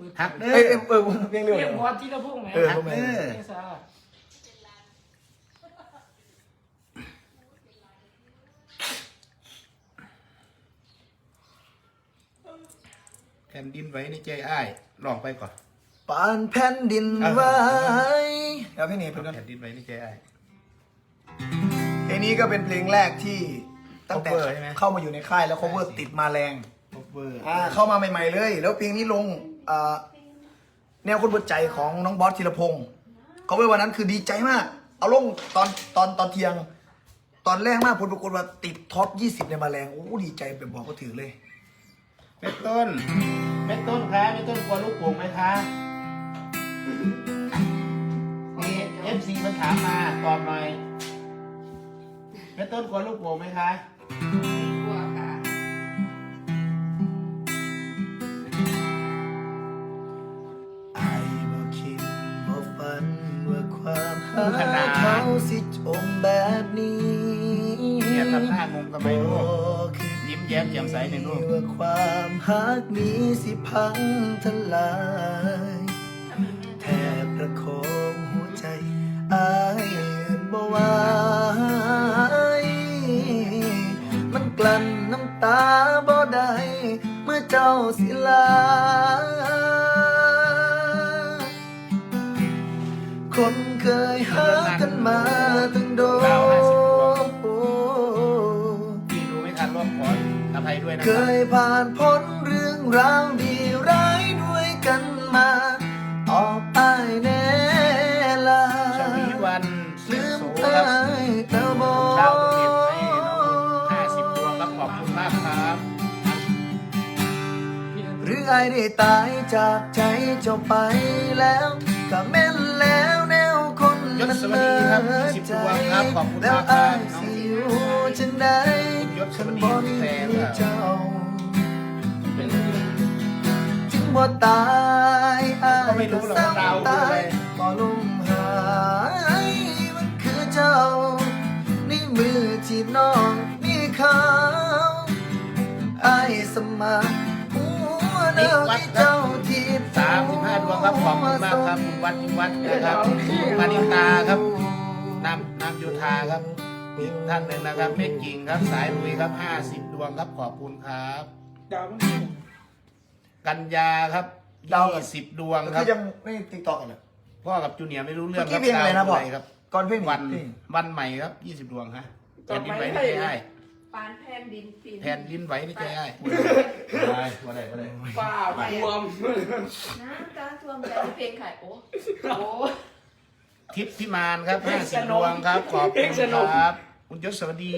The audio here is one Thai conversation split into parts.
มือหักเด้อเอ้ยเอ้ยเออเพลงเร็วเรียกๆบอสที่ละพวกไหมเออหักเด้อเอซ่าแผ่นดินไหวในใจอ้ายลองไปก่อนปานแผ่นดินไหวเออเดี๋ยวพี่นี่เพิ่งกันแผ่นดินไหวในใจอ้าย เพลงนี้ก็เป็นเพลงแรกที่ตั้งแต่ cover ใช่ไหม เข้ามาอยู่ในค่ายแล้ว cover ติดมาแรง โอเวอร์ อ่าเข้ามาใหม่ ๆ เลย แล้วเพลงนี้ลงอ่า แนวคนบนใจของน้องบอสธีรพงศ์เขาไว้วันนั้นคือดีใจมาก เอาลงตอนตอนตอนเที่ยง ตอนแรกมากผลปรากฏว่าติดท็อป 20 ในมาแรงโอ้ดีใจแบบบอกก็ถือเลยเม็ดต้นเม็ดต้นคะเม็ดต้นกลัวลูกโป่งไหมคะนี่เอฟซีมันถามมาตอบหน่อยเม็ดต้นกลัวลูกโป่งไหมคะ สิจมแบบนี้เนี่ยทำหน้างงกันไหมลูกยิ้มแย้มแจ่มใสในอยลูกว่าความหักนี้สิพังทลายแทบประคองหัวใจอายบ่ไหวมันกลั้นน้ำตาบ่ได้ เมื่อเจ้าสิลา คนเคยหากันมาตั้งโดนพี่ดูไม่ทันรอบขออภัยด้วยนะเคครับยผ่านพ้นเรื่องราวดีร้ายด้วยกันมาออกไปแน่ลาชวีวันสุลืขมโสเอ้ครับยเต้าบอดาวดวงเห็นให้น้องห้าสิบดวงครับขอบคุณมากครับพี่นันหรือไอ้ได้ตายจากใจเจ้าไปแล้วก็แม่นแล้วแนวคน ยศสวัสดีครับสิบดวครับขอบคุณมากครับน้องสิอยู่จังใดคุณยศสวัสดีแพรครับจึงบ่ตายอายก็ไม่รู้หรอกว่าตาอะไรยบ่ลมหายมันคือเจ้า ในมือที่น้องมีเขาอายสมัครหัวเดียวที่เจ้า สามสิบห้าดวงครับขอบคุณมากครับคุณวัดคุณวัดนะครับคุณมานิตาครับน้ำน้ำโยธาครับอีกท่านหนึ่งนะครับเมฆกิ่งครับสายลุยครับห้าสิบดวงครับขอบคุณครับ ดาวมันกัญญาครับดาวยี่สิบดวงคคืรับอยังไม่ติ๊กต็อกกันเลย พ่อกับจูเนียร์ไม่รู้เรื่เมื่อองกี้เพลงอะไรนะพ่อ ดาวครับก่อนเพลงวันเพลง วันใหม่ครับยี่สิบดวงฮะแผ่นดินไหวในใจอ้าย ปานแผ่นดินปีนแผ่นดินไหวในใจอ้ายได้มาได้มาได้ป้าบวมน้ำตาท่วมใจเพลงไข่โอ้โอ้ทิพย์พิมานครับห้าสิบดวงครับ ขอบคุณครับคุณยศสวัสดี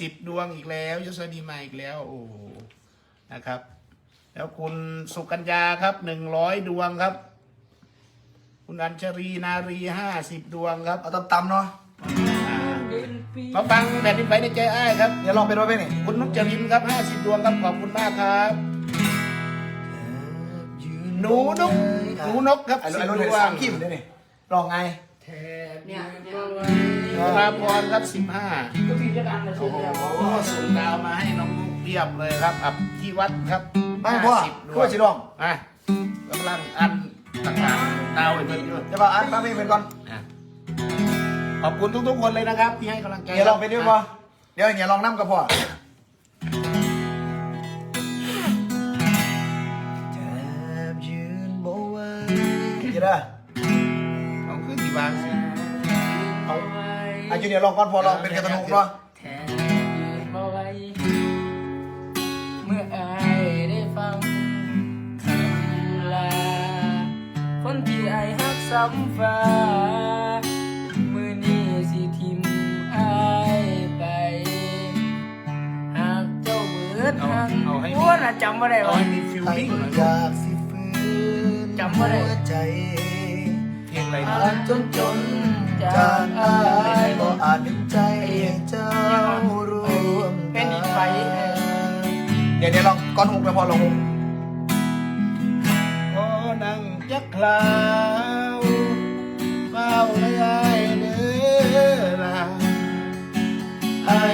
สิบดวงอีกแล้ว ยศสวัสดีมาอีกแล้ว โอ้โหนะครับ แล้วคุณสุกัญญาครับหนึ่งร้อยดวงครับ คุณอัญชรีนารีห้าสิบดวงครับ เอาตำๆเนาะอ่าเป็นปี มาฟังแผ่นดินไหวในใจอ้ายครับ เดี๋ยวลองไปด้วยเพลงนี่คุณนุชจรินครับห้าสิบดวงครับขอบคุณมากครับ หนูนกหนูนกครับไอ้สิไอ้บรถดเดี๋ยววสางมคิมด้วยนี่ลองไงแทบเนี่ยเนี่ยธราพรครับสิบห้าก็พี่จะดังนะโอ้สุดโหแล้วส่งดาวมาให้น้องนุ๊กเรียบเลยครับอับที่วัดครับไม่พ่อ50ดวพ่องสิลองอะกำลังอันต่างๆดาวไอ้เพิ่นอยู่เดี๋ยวบอกอันฟังเพลงเป็นก่อนอะ ขอบคุณทุกๆคนเลยนะครับ ที่ให้กำลังใจเดี๋ยวลองไปด้วยพ่อเดี๋ยวอย่าลองน้ำกับพ่อแทบยืนบ่ไหวจะได้เอาขึ้นที่บางสิเอาอายุเนี่ยลองก่อนพอลองเป็นกระตนุกเนาะแทบยืนบ่ไหวเมื่ออายได้ฟังคำลาคนที่อายฮักซ้ำฟ้า น่ะจำบ่ได้เอาวะให้มีฟิลไอ้ลิ่งหน่อยอยากสิฟื้นจำบ่ได้ หัวใจ เพลงอะไรอานะจจนจนจากอายบ่อาจเป็นใจให้เจ้ารวมเป็นอีกไฟเดี๋ยวเดี๋ยวลองก้อนหุกไปพอลองหุกขอนั่งยักคลาวเฝ้าเลยอ้ายเด้อลาไอ้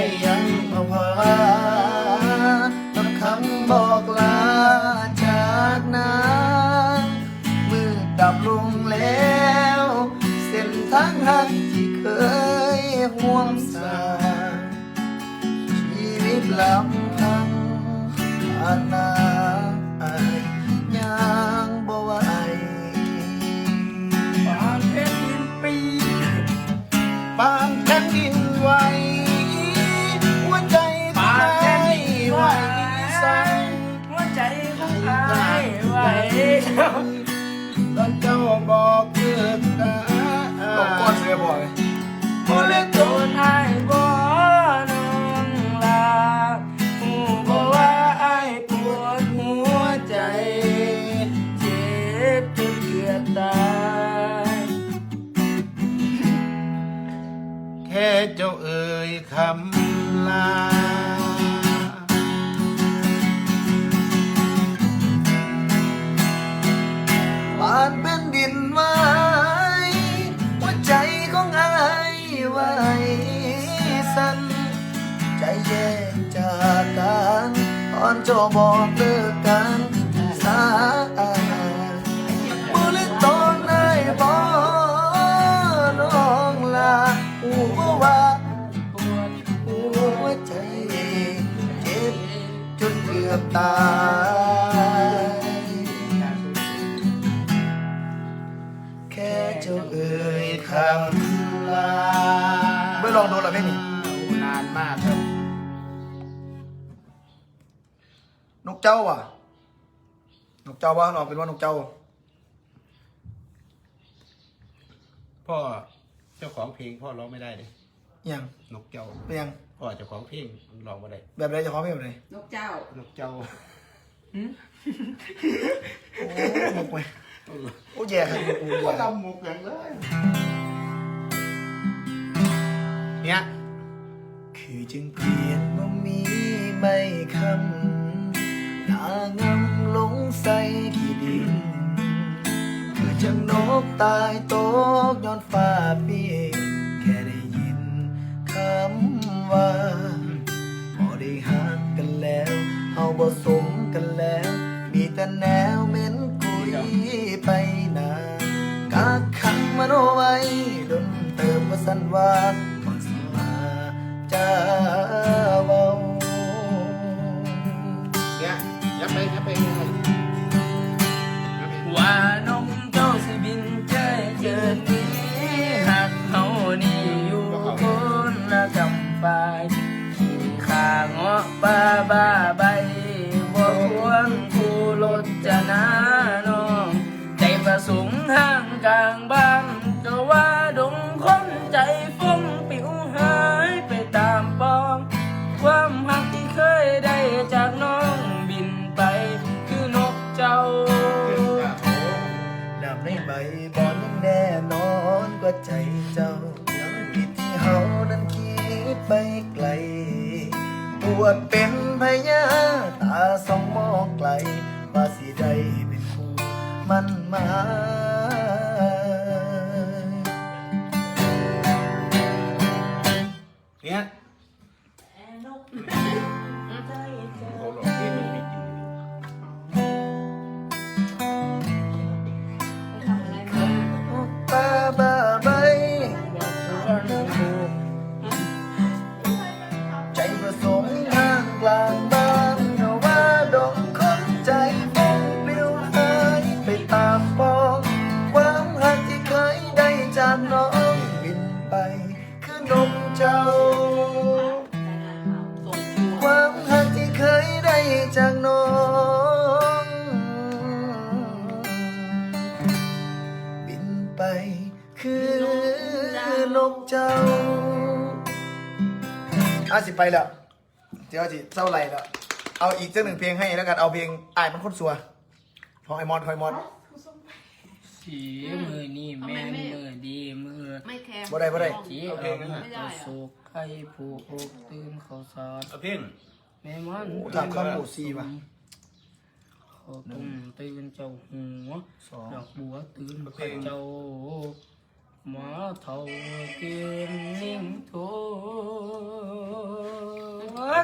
างหักที่เคยห่วงสาชีวิตลำพังอนา เจ้าเอ่ยคำลา ผ่านเป็นดินไหวหัวใจของอายไหวสั่นใจแยกจากกันตอนเจ้าบอกเลิก เจ้าเอ่ยคคำลาไม่ลองดูเหรอเพลงนี้นานมากครับำนกเจ้าว่ะนกเจ้าว่าเราเป็นว่านกเจ้า พ่อเจ้าของเพลงพ่อร้องไม่ได้เลยยังนกเจ้าเป็นยังพ่อเจ้าของเพลงร้องไม่ได้แบบไรจะขอเพลงแบบไหนนกเจ้านกเจ้าโอ้หมกไป โอ้ยแย่ครับก็แย่ทำมุกอย่างเลยเนี่ยคือจึงเปลี่ยนบ่มีไม่คำหน้างำลงใส่ขี้ดินคือจังนกตายตกย้อนฟ้าเปียกแค่ได้ยินคำว่าบ่ได้หักกันแล้วเฮาบ่สมกันแล้ว มีแต่แนวเหม็น ไปนากักขังมันไว้ดนเติมว่าสันว่าก่อนสมาจ้าเว้าเนี่ยยับไปยับไปว่านกเจ้าสิบินเจเจิดนี้หักเฮานี่อยู่คนละกำปายขี่ขาเงาะป้าบ้าบบ่ ไปแล้วเดี๋ยวสิเศร้าไหลแล้ว เอาอีกสักหนึ่งเพลงให้แล้วกันเอาเพลงอายมันคนสัวของไอมอนคอยมอนสีมือนี่แม่นมือดีมือไม่แคร์บ่ได้บ่ได้จีเอามาเอาสุกไข่ผูกอกตื่นเขาสาดเอาเพลงแม่มันโอ้ถามคำหมูซีป่ะเขาตุ้มตื่นเจ้าหัวสองดอกบัวตื่นข้าเจ้า มาเท่าเกินิ่งท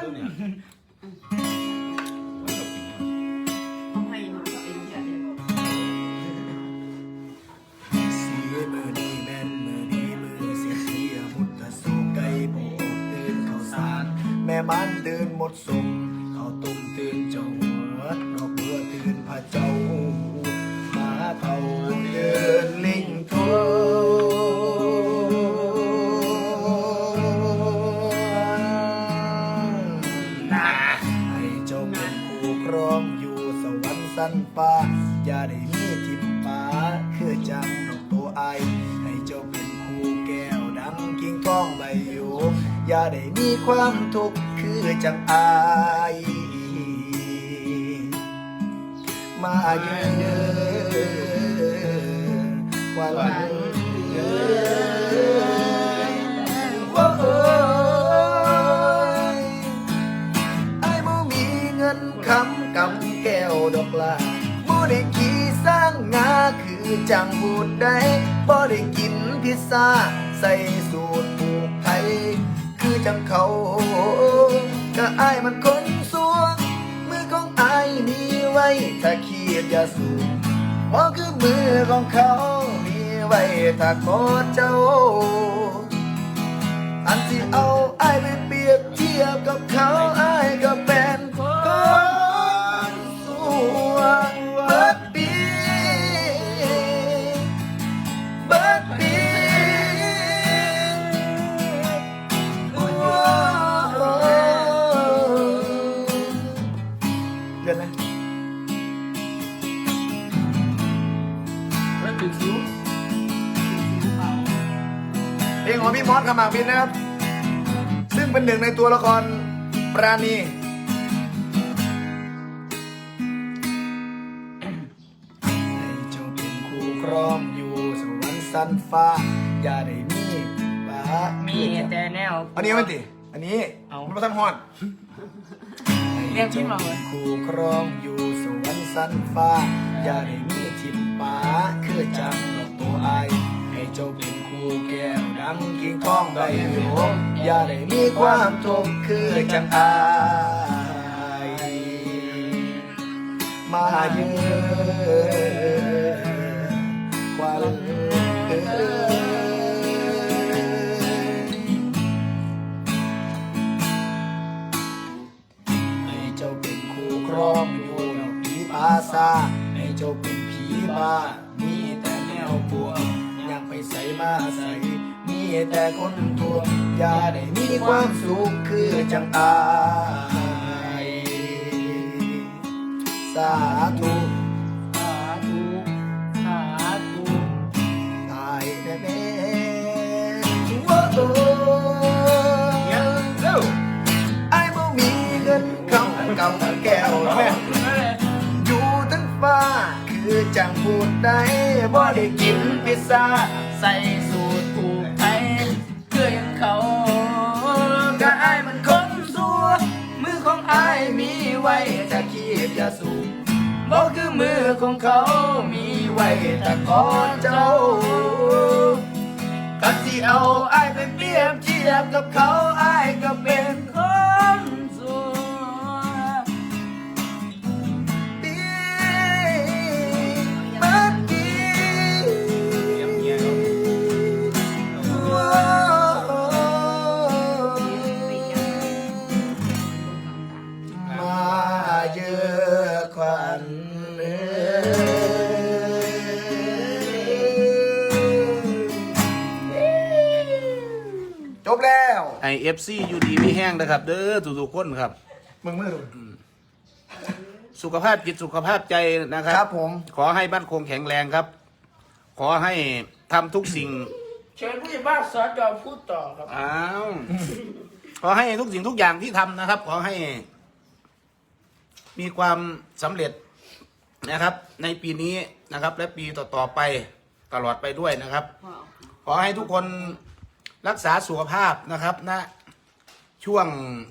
นให้หนูกับอ้ยเอ้แม่อ้ยโบ้านเดินหมดสม ความทุกข์คือจังอายมาเยือนวันเยือนโอ้ยไอ้บ่มีเงินคำกำแก้วดอกลาบ่ได้ขี่สร้างงาคือจังพูดได้บ่ได้กินพิซซ่าใส่สูตรผูกไทย จังเขาก็อายมันคนสวง มือของอายมีไว้ ถ้าเคียดยาสูบมอคือมือของเขามีไว้ถ้ากอดเจ้า อันที่เอาอายไปเปรียบเทียบกับเขาอายกับ มอสขมังพินนะครับ ซึ่งเป็นหนึ่งในตัวละครปราณี ให้เจ้าเป็นคู่ครองอยู่สวรรค์สันฟ้า อย่าได้มีปามีแต่แนว อันนี้มันติ อันนี้เอา มัมันไม่ต้องฮอดเรียกชื่อมาเลยคู่ครองอยู่สวรรค์สันฟ้า อย่าได้มีทิมป้าคือจังดอกตัวอายให้เจ้าเป็นคู่ แก้วดังกิ่งทองใบหยกอย่าได้มีความทุกข์คือจังอาย มาเยือนควันเอ่ยให้เจ้าเป็นคู่ครองอยู่ดอกผีปาซาให้เจ้าเป็นผีบ้า ใส่มาใส่มีแต่คนทวงอย่าได้มีความสุขคือจังตาย สาธุ พิซซ่าใส่สูตรผูกไทยเพื่อยังเขาก็ไอ้มันคนสัวมือของไอ้มีไว้จะขีดยาสูบบ่คือมือของเขามีไว้แต่กอเจ้ากันที่เอาไอ้ายไปเปรียบเทียบกับเขาไอ้ายก็เป็น เอฟซีอยู่ดีไม่แห้งนะครับ เด้อทุกๆคนครับ มึงมือสุขภาพจิตสุขภาพใจนะคครัรับบผม ขอให้บ้านคงแข็งแรงครับ ขอให้ทำทุกสิ่ง เชิญผู้ใหญ่บ้านสอจอพูดต่อครับ อ้าวขอให้ทุกสิ่งทุกอย่างที่ทำนะครับ ขอให้ มีความสำเร็จนะครับ ในปีนี้นะครับ และปีต่อๆไปตลอดไปด้วยนะครับ ขอให้ทุกคน รักษาสุขภาพนะครับณช่วง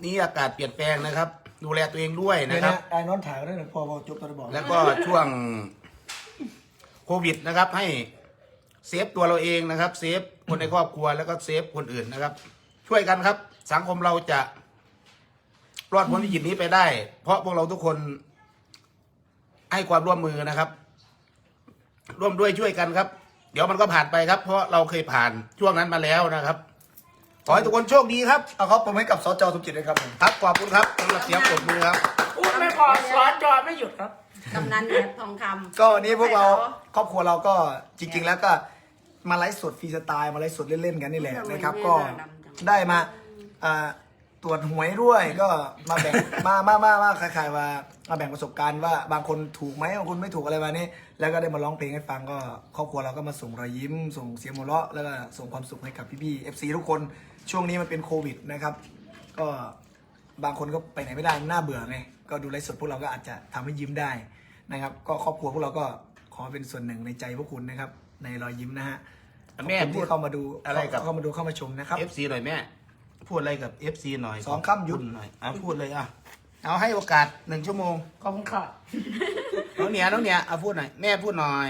นี้อากาศเปลี่ยนแปลงนะครับ ดูแลตัวเองด้วยเดี๋ยนะวคนะรับไอ้นอนถ่ายก็ได้เดี๋ยวพอพอจบตอนบอกแล้วก็ช่วงโควิดนะครับ ให้เซฟตัวเราเองนะครับ เซฟคนในครอบครัวแล้วก็เซฟคนอื่นนะครับ ช่วยกันครับ สังคมเราจะรอดพ้นวิกฤตนี้ไปได้ เพราะพวกเราทุกคนให้ความร่วมมือนะครับ ร่วมด้วยช่วยกันครับ เดี๋ยวมันก็ผ่านไปครับ เพราะเราเคยผ่านช่วงนั้นมาแล้วนะครับ ขอให้ทุกคนโชคดีครับ เอาเขาผมให้กับสจสมจิตเลยครับผมครับขอบคุณครับสำหรับเสียงปรบมือครับ พูดไม่พอสอนจอไม่หยุดครับ กำนันแบบทองคำก็วันนี้พวกเราครอบครัวเราก็จริง ๆ แล้วก็มาไลฟ์สดฟรีสไตล์มาไลฟ์สดเล่นๆกันนี่แหละนะครับ ก็ได้มาอ่า ตรวจหวยด้วยก็มาแบ่ง มามามามาคล้ายๆว่ามาแบ่งประสบการณ์ว่าบางคนถูกไหมบางคนไม่ถูกอะไรมานี้ แล้วก็ได้มาร้องเพลงให้ฟังก็ครอบครัวเราก็มาส่งรอยยิ้ม ส่งเสียงหัวเราะแล้วก็ส่งความสุขให้กับพี่ๆ FC ทุกคนช่วงนี้มันเป็นโควิดนะครับ ก็บางคนก็ไปไหนไม่ได้น่าเบื่อไงก็ดูไลฟ์สดพวกเราก็อาจจะทำให้ยิ้มได้นะครับ ก็ครอบครัวพวกเราก็ขอเป็นส่วนหนึ่งในใจพวกคุณนะครับ ในรอยยิ้มนะฮะแม่ขอบคุณพูดที่เข้ามาดูอะไรกับ เข้ามาดูเข้ามาชมนะครับ FC หน่อยแม่ พูดอะไรกับ FC หน่อยสองคำหยุด ขบณหน่อยเอาพูดเลยอะเอาให้โอกาสหนึ่งชั่วโมงขอบคุณค่ะน้องเหนียน้องเหนียเอาพูดหน่อยแม่พูดหน่อย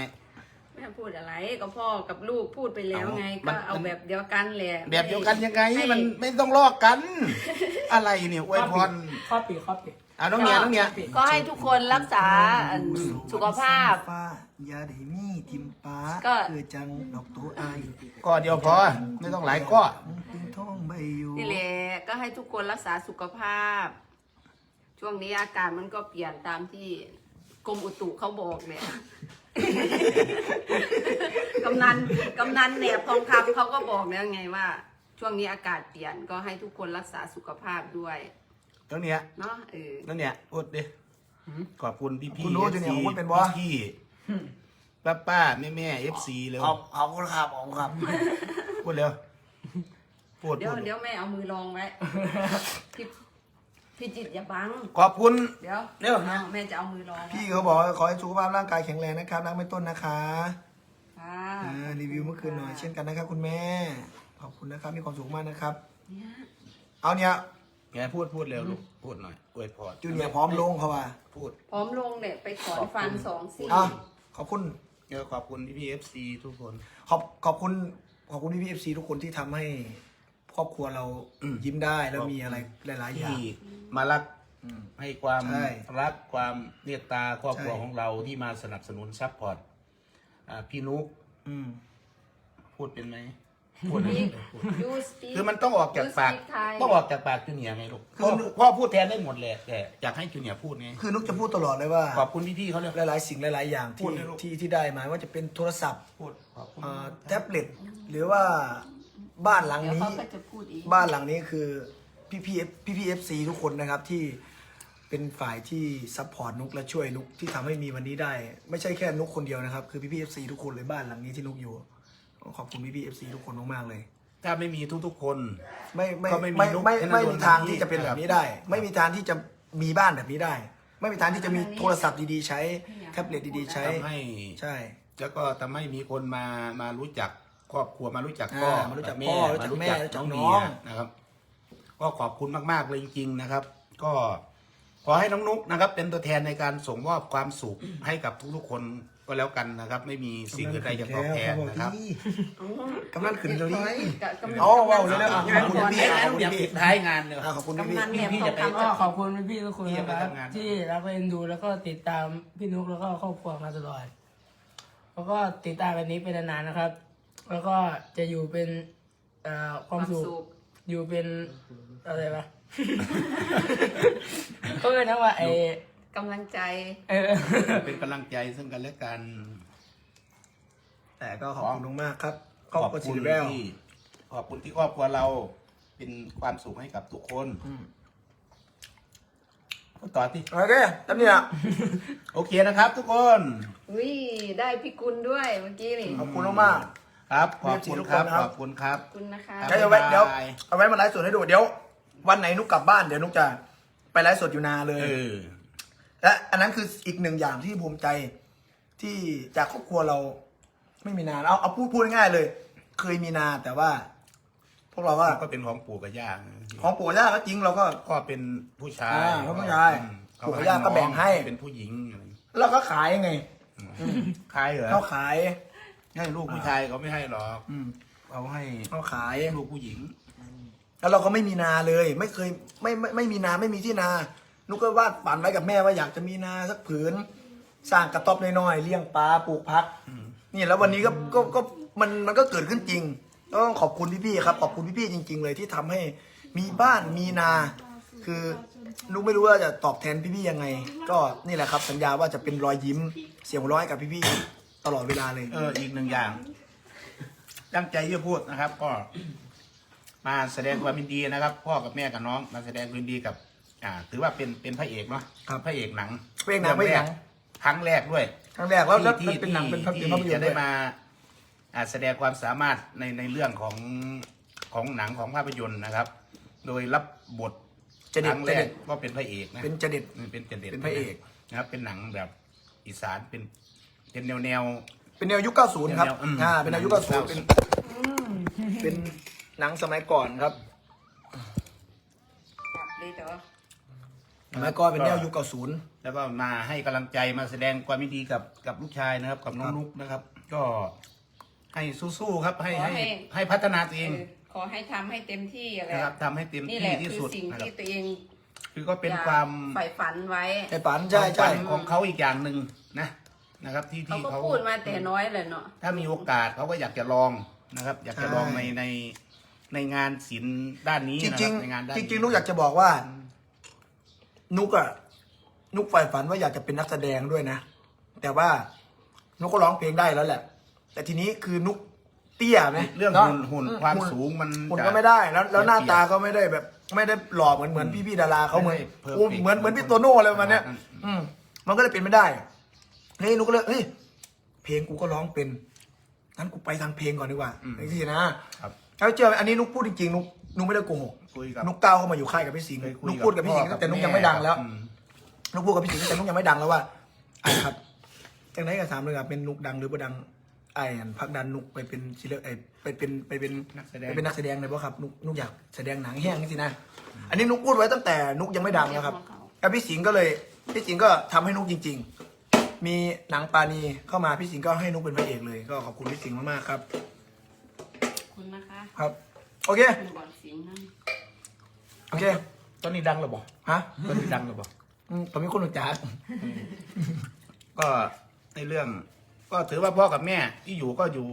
แม่พูดอะไรก็พ่อกับลูกพูดไปแล้วไงมัก็นเอาแบบเดียวกันแหละแบบเดียวกันยังไงให้มันไม่ต้องลอกกัน อะไรเนี่ยอวยพรข้อปีข้อปีอะน้องเหนียน้องเหนียก็ให้ทุกคนรักษาอันสุขภาพฟ้าอย่าได้มีทิมป้าก็ คือจังดอกตัวอายก็เดียวพอไม่ต้องหลายก็ตึง ท้องใบอยู่นี่แหละก็ให้ทุกคนรักษาสุขภาพ ช่วงนี้อากาศมันก็เปลี่ยนตามที่กรมอุตุเขาบอกเนี่ย กำนันกำนันเนี่ยทองคำเขาก็บอกแล้วไงว่า ช่วงนี้อากาศเปลี่ยนก็ให้ทุกคนรักษาสุขภาพด้วยน้องเหนียเนาะเออน้องเหนียพูดดิขอบคุณพี่พี่คุณรู้จะเนี่ยผมเป็นบอพี่ป้าป้าแม่แม่เอฟซีเร็วเอาเอาคุณครับเอาครับพูดเร็ว พูดเดี๋ยวพูดเดี๋ยวแม่เอามือรองไว้พี่พี่จิตอย่าบัง ขอบคุณ เดี๋ยวเร็วอาแม่จะเอามือรองไว้พี่เขาบอกว่าขอให้สุขภาพร่างกายแข็งแรงนะครับรักไม่ต้นนะคะค่ะอ่ารีวิวเมื่อคืนหน่อยเช่นกันนะครับคุณแม่ ขอบคุณนะครับมีความสุขมากนะครับ เนี่ยเอาเนี่ยแกพูดพูดเร็วลูกพูดหน่อยอวยพรจูเนียร์พร้อมลงเขาว่าพูด พร้อมลงเนี่ยไปถอนฟันสองซี่อะขอบคุณ เดี๋ยวขอบคุณพี่พี่เอฟซีทุกคน ขอบขอบคุณขอบคุณพี่พีเอฟซีทุกคนที่ทำให้ค รอบครัวเราอืมยิ้มได้แล้วมีอะไรหลาย ๆ อย่าง ที่มารักอืม ให้ความใช่รักความเมตตาครอบครัวใช่ ของเราที่มาสนับสนุนซัพพอร์ตอ่าพี่นุกอืม พูดเป็นไหมพูดพี่พูดยูสปีคือมันต้องออกจากปาก You speak Thai ต้องออกจากปากจูเนียร์ไงลูกพ่อพ่อพูดแทนได้หมดแหละแต่อยากให้จูเนียร์พูดไงคือนุกจะพูดตลอดเลยว่า ขอบคุณพี่ๆเขาเลย หลาย ๆ สิ่งหลาย ๆ อย่างพูที่ดเลยลูก ที่ที่ได้มาว่าจะเป็นโทรศัพท์พูดขอบคุณ อ่าแท็บเล็ตหรือว่า บ้านหลังเดี๋ยวนี้ เขาก็จะพูดอีก บ้านหลังนี้คือพี่พี่พี่พี่เอฟซีทุกคนนะครับที่เป็นฝ่ายที่ซัพพอร์ตนุกและช่วยนุกที่ทำให้มีวันนี้ได้ ไม่ใช่แค่นุกคนเดียวนะครับ คือพี่พี่เอฟซีทุกคนเลยบ้านหลังนี้ที่นุกอยู่ ขอบคุณพี่พี่เอฟซีทุกคนมากๆเลย ถ้าไม่มีทุกๆคน ไม่ไม่ก็ไม่มีไม่นุ๊กไม่ธนดลไม่มีทางแบบนี้ที่จะเป็นแบบนี้ได้ ไม่มีทางที่จะมีบ้านแบบนี้ได้ ไม่มีทางที่จะมีโทรศัพท์ดีๆ ใช้แท็บเล็ตดีๆ ใช้ทำให้ ใช่ แล้วก็ทำให้มีคนมามารู้จัก ครอบครัวมารู้จักพ่ออ่ามารู้จักแม่พ่อรู้จักแม่มารู้จักน้องน้เมีองยนะครับ ก็ขอบคุณมากๆเลยจริงๆนะครับ ก็ขอให้น้องนุ๊กนะครับ เป็นตัวแทนในการส่งมอบความสุขให้กับทุกๆคนก็แล้วกันนะครับ ไม่มีสิ่งอื่นใดจะตอบแทนนะครับกำนันขึ้นเร็วนี้กำนันเอาเอาเร็วๆกำนันอะขอบคุณพี่พี่อะอยากปิดท้ายงานเลยอะขอบคุณพี่กำนันพี่เนี่ยพี่ทจะองไปคำก็จะขอบคุณพี่ๆทุกคนพี่นะไปครับทำงานที่รักและเอ็นดูแล้วก็ติดตามพี่นุกแล้วก็ครอบครัวมาตลอดแล้วก็ติดตามแบบนี้เป็นนานๆนะครับ แล้วก็จะอยู่เป็นเอ่อความสุขอยู่เป็นอะไรปะก็เป็นนะว่าไอกำลังใจ เออ เป็นกำลังใจซึ่งกันและกัน แต่ก็ขอบคุณมากๆครับคขรอบอบครัวคุสิณริแววที่ขอบคุณที่ครอบครัวเรา เป็นความสุขให้กับทุกคนพูดต่อที่โอเคตั้เนี่ยโอเคนะครับทุกคน อุ้ยได้พี่กุลด้วยเมื่อกี้นี่ ขอบคุณมาก ครับขอบคุณครับทุกคนนะครับขอบคุณครับขอบคุณนะคะๆเดี๋ยวเอาไว้เดี๋ยวบ๊ายบายเอาไว้มาไลฟ์สดให้ดูเดี๋ยว วันไหนนุกกลับบ้านเดี๋ยวนุกจะไปไลฟ์สดอยู่นาเลเอย อ และอันนั้นคืออีกหนึ่งอย่างที่ภูมิใจที่จากครอบครัวเราไม่มีนาเอาเอาพูดพูดง่ายๆเลย เคยมีนาแต่ว่า พวกเราก็ก็เป็นของปู่กับย่าของปู่ย่าก็จริงเราก็ ก็เป็นผู้ชายอ่าเขาผู้ชายอืมปู่กับย่าก็แบ่งให้ เป็นผู้หญิงเราก็ขายยังไง ขายเหรอ เราขาย ให้ลูกผู้ชายเขาไม่ให้หรอกอืมเขาให้เราขายลูกผู้หญิง แล้วเราก็ไม่มีนาเลย ไม่เคยไม่ไม่ไม่มีนาไม่มีที่นานุกก็วาดฝันไว้กับแม่ว่าอยากจะมีนาสักผืน สร้างกระต๊อบน้อยๆเลี้ยงปลาปลูกพักนี่แล้ววันนี้ก็ก็ก็มันมันก็เกิดขึ้นจริงต้องขอบคุณพี่ๆครับ ขอบคุณพี่ๆจริง ๆ เลยที่ทำให้มีบ้านมีนา คือนุกไม่รู้ว่าจะตอบแทนพี่ๆยังไง ก็นี่แหละครับ สัญญาว่าจะเป็นรอยยิ้มเสียงหัวเร้อยกับพี่ๆ ตลอดเวลาเลย เอออีกหนึ่งอย่าง ตั้งใจที่จะพูดนะครับ ก็ มาแสดงความยินดีนะครับ พ่อกับแม่กับน้องมาแสดงความยินดีกับ อ่า ถือว่าเป็นเป็นพระเอกเนาะครับพระเอกหนังพระเอกหนังพระเอกหนัง ครั้งแรกด้วยครั้งแรกแล้วแล้วที่แล้วเป็นหนังเป็นภาพยนตร์ภาพยนตจะร์ได้ด้วยมา อ่าแสดงความสามารถในในเรื่องของของหนังของภาพยนตร์นะครับ โดยรับบทจะคเด็ดรั้งแรจะกเด็ดก็เป็นพระเอกนะ เป็นจะเด็ด เป็นจะเด็ดเป็นพระเอก นะครับเป็นหนังแบบอีสานเป็น เป็นแนวแนว เป็นแนวยุค 90 ครับแนวอืม อ่า เป็นแนวยุค 90 เป็น เป็นหนังสมัยก่อนครับ จับเลยเด้อสมัยก่อนเป็นแนวยุค 90 แล้วก็มาให้กำลังใจมาแสดงความยินดีกับกับลูกชายนะครับ กับน้องครับนุ๊กนะครับ ก็ให้สู้ๆครับให้ขอให้ให้ให้พัฒนาตัวเองเออขอให้ทำให้เต็มที่อะไรนะครับทำให้เต็มนี่ที่แหละที่คือสุดสิ่งนะครับที่ตัวเองคือก็เป็นอยกความ ใฝ่ฝันไว้ไอ้ปันใช่ใช่ ความฝันของเขาอีกอย่างหนึ่งนะ นะครับ ที่เขาที่ก็เขาพูดมาแต่น้อยเลยเนาะถ้ามีโอกาสเขาก็อยากจะลองนะครับ อยากจะลองในในในงานศิลป์ด้านนี้จนะคริรังบในงานด้านๆจริงๆนุกอยากจะบอกว่า นุกอะนุกใฝ่ฝันว่าอยากจะเป็นนักแสดงด้วยนะ แต่ว่านุกก็ร้องเพลงได้แล้วแหละ แต่ทีนี้คือนุกเตี้ยไหมเรื่องนะหุ่นหุ่นความสูงมันหุ่นจะก็ไม่ได้แล้วแล้วหน้าเสียตาก็ไม่ได้แบบ ไม่ได้หล่อเหมือนเหมือนพี่พี่ๆดาราเขาเหมือนไม่ได้ perfect โอ้เหมือนเหมือนพี่โตโน่อะไรประมาณเนี้ยประมาณนั้นอืมมันก็เลยเป็นไม่ได้ เฮ้ยนุกก็เลยเฮ้ยเพลงกูก็ร้องเป็นงั้นกูไปทางเพลงก่อนดีกว่าอย่างที่นะครับแล้วเจออันนี้นุกพูดจริงๆนุกนุกไม่ได้โกหกคุยกับนุกก้าวเข้ามาอยู่ค่ายกับพี่สิงห์เคยคุยนุกพูดกับพี่สิงห์พ่อตั้งแต่นุกยังไม่ดังแล้วอืม นุกพูดกับพี่สิงห์ตั้งแต่นุกยังไม่ดังแล้วว่าไอ้ครับจังไหนก็ถามเลยครับเป็นนุกดังหรือบ่ดังไอ้อันพักดันนุกไปเป็นศิลปไอ้ไปเป็นไปเป็นนักแสดง ไปเป็นนักแสดงเลยป่ะครับนุกนุกอยากแสดงหนังแห้งนี่สินะอันนี้นุกพูดไว้ตั้งแต่นุกยังไม่ดังแล้วครับ แล้วพี่สิงห์ก็เลยพี่สิงห์ก็ทำให้นุกจริง ๆ มีหนังปาณีเข้ามาพี่สิงห์ก็ให้นุกเป็นพระเอกเลย ก็ขอบคุณพี่สิงห์มากๆครับขอบคุณนะคะครับ โอเค คุณบอลสิงห์นั่นโอเคตอนนี้ดังหรือเปล่าฮะตอนนี้ดังหรือเปล่าอืมผมมีคนรู้จักก็ในเรื่อง ก็ถือว่าพ่อกับแม่ที่อยู่ก็อยู่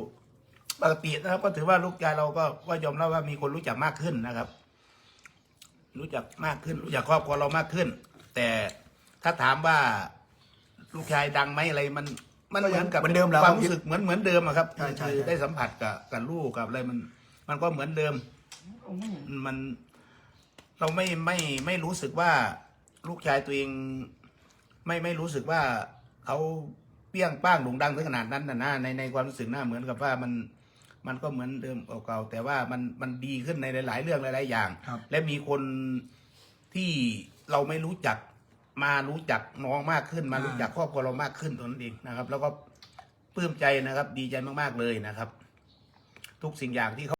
ปกตินะครับ ก็ถือว่าลูกชายเราก็ก็ยอมรับว่ามีคนรู้จักมากขึ้นนะครับ รู้จักมากขึ้น รู้จักครอบครัวเรามากขึ้น แต่ถ้าถามว่า ลูกชายดังไหมอะไรมันมันก็เหยังมือนกับเหมือนเดิมแล้วความรู้สึกเหมือนเหมือนเดิมอะครับใช่ใช่คือใช่ ได้สัมผัสกับกับลูกกับอะไรมัน มันก็เหมือนเดิม มัน เราไม่ไม่ไม่รู้สึกว่าลูกชายตัวเอง ไม่ไม่รู้สึกว่าเขาเปี้ยงป้างโด่งดังถึงขนาดนั้นนะนะในในความรู้สึกน่าเหมือนกับว่ามัน มันก็เหมือนเดิมเก่าๆแต่ว่ามันมันดีขึ้นในหลาย ๆ เรื่องหลาย ๆ อย่าง ครับ และมีคนที่เราไม่รู้จัก มารู้จักน้องมากขึ้น มารู้จักครอบครัวเรามากขึ้นตัวนั้นเองนะครับ แล้วก็ปลื้มใจนะครับ ดีใจมากๆเลยนะครับ ทุกสิ่งอย่างที่เขา